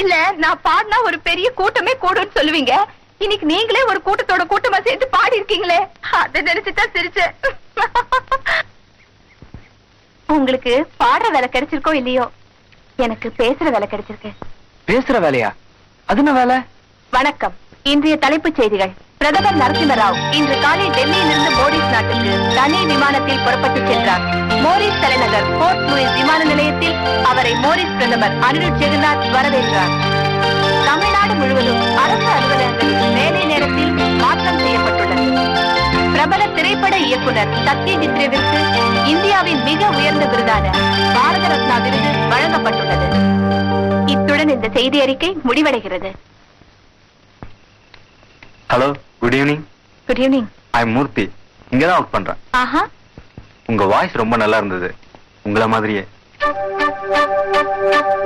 இல்ல நான் பாடினா ஒரு பெரிய கூட்டமே கூடும்னு சொல்லுவீங்க. இன்னைக்கு நீங்களே ஒரு கூட்டத்தோட கூட்டமா சேர்த்து பாடி இருக்கீங்களே அதை நினைச்சுதான் சிரிச்சேன் உங்களுக்கு பாடுற வேலை கிடைச்சிருக்கோ இல்லையோ? எனக்கு பேசுற வேலை கிடைச்சிருக்கு. பேசுற வேலையா? அது என்ன வேலை? வணக்கம். இன்றைய தலைப்புச் செய்திகள். பிரதமர் நரசிம்ம ராவ் இன்று காலை டெல்லியிலிருந்து மோரிஸ் நாட்டுக்கு தனி விமானத்தில் புறப்பட்டு சென்றார். மோரிஸ் தலைநகர் போர்ட் லூயிஸ் அவரை மோரிஸ் பிரதமர் அனிருத் ஜெகநாத் வரவேற்றார். தமிழ்நாடு முழுவதும் அரசு அலுவலகங்களில் வேலை நேரத்தில் மாற்றம் செய்யப்பட்டுள்ளது. பிரபல திரைப்பட இயக்குனர் சத்யஜித் ரேவிற்கு இந்தியாவின் மிக உயர்ந்த விருதான பாரத ரத்னா விருது வழங்கப்பட்டுள்ளது. இத்துடன் இந்த செய்தி அறிக்கை முடிவடைகிறது. Hello good evening good evening I Murthy இங்க தான் ஒர்க் பண்றேன். ஆஹா. உங்க வாய்ஸ் ரொம்ப நல்லா இருந்தது. உங்கள மாதிரியே. Thank you.